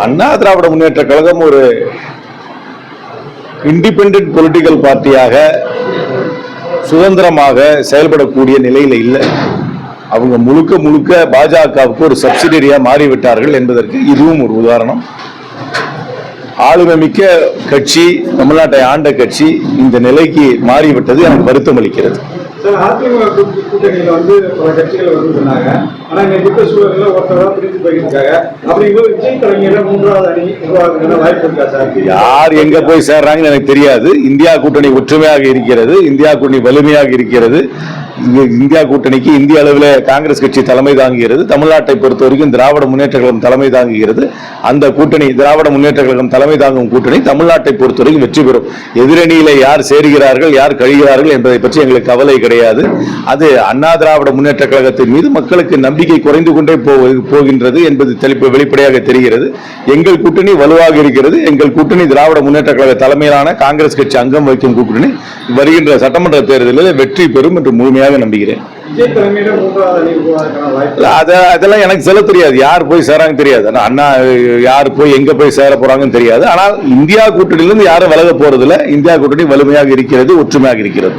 அண்ணா திராவிட முன்னேற்ற கழகம் ஒரு independent political பார்ட்டியாக சுதந்திரமாக செயல்படக்கூடிய நிலையில் இல்லை. அவங்க முழுக்க முழுக்க பாஜகவுக்கு ஒரு சப்சிடரியாக மாறிவிட்டார்கள் என்பதற்கு இதுவும் ஒரு உதாரணம். ஆளுமை மிக்க கட்சி தமிழ்நாட்டை ஆண்ட கட்சி இந்த நிலைக்கு மாறிவிட்டது எனக்கு வருத்தம் அளிக்கிறது. சார் அதிமுக கூட்டணியில வந்து பல கட்சிகள் வந்து சொன்னாங்க ஆனா இன்னைக்கு இருக்க சூழல்ல ஒருத்தரா பிரிஞ்சு போயிருக்காங்க. அப்படிங்கும்போது விஜய் தலைமையில மூன்றாவது அணி உருவாகுதுன்னு வாய்ப்பு இருக்கா சார்? யார் எங்க போய் சேர்றாங்கன்னு எனக்கு தெரியாது. இந்தியா கூட்டணி ஒற்றுமையாக இருக்கிறது. இந்தியா கூட்டணி வலிமையாக இருக்கிறது. இந்தியா கூட்டணிக்கு இந்திய அளவில் காங்கிரஸ் கட்சி தலைமை தாங்குகிறது. தமிழ்நாட்டை பொறுத்த வரைக்கும் திராவிட முன்னேற்ற கழகம் தலைமை தாங்குகிறது. அந்த கூட்டணி திராவிட முன்னேற்ற கழகம் தலைமை தாங்கும் கூட்டணி தமிழ்நாட்டை பொறுத்த வரைக்கும் வெற்றி பெறும். எதிரணியில யார் சேருகிறார்கள் யார் கழிகிறார்கள் என்பதை பற்றி எங்களுக்கு கவலை கிடையாது. அது அண்ணா திராவிட முன்னேற்ற கழகத்தின் மீது மக்களுக்கு நம்பிக்கை குறைந்து கொண்டே போகின்றது என்பது தெளிப்பு வெளிப்படையாக தெரிகிறது. எங்கள் கூட்டணி வலுவாக இருக்கிறது. எங்கள் கூட்டணி திராவிட முன்னேற்ற கழக தலைமையிலான காங்கிரஸ் கட்சி அங்கம் வகிக்கும் கூட்டணி. வருகின்ற சட்டமன்ற தேர்தலில் வெற்றி பெறும் என்று முழுமையாக நம்புகிறேன். அதெல்லாம் எனக்கு சொல்ல தெரியாது. யார் போய் சேராங்க தெரியாது. அண்ணா யார் போய் எங்க போய் சேர போறாங்கன்னு தெரியாது. ஆனால் இந்தியா கூட்டணியிலிருந்து யாரும் விலக போறதில்ல. இந்தியா கூட்டணி வலிமையாக இருக்கிறது ஒற்றுமையாக இருக்கிறது.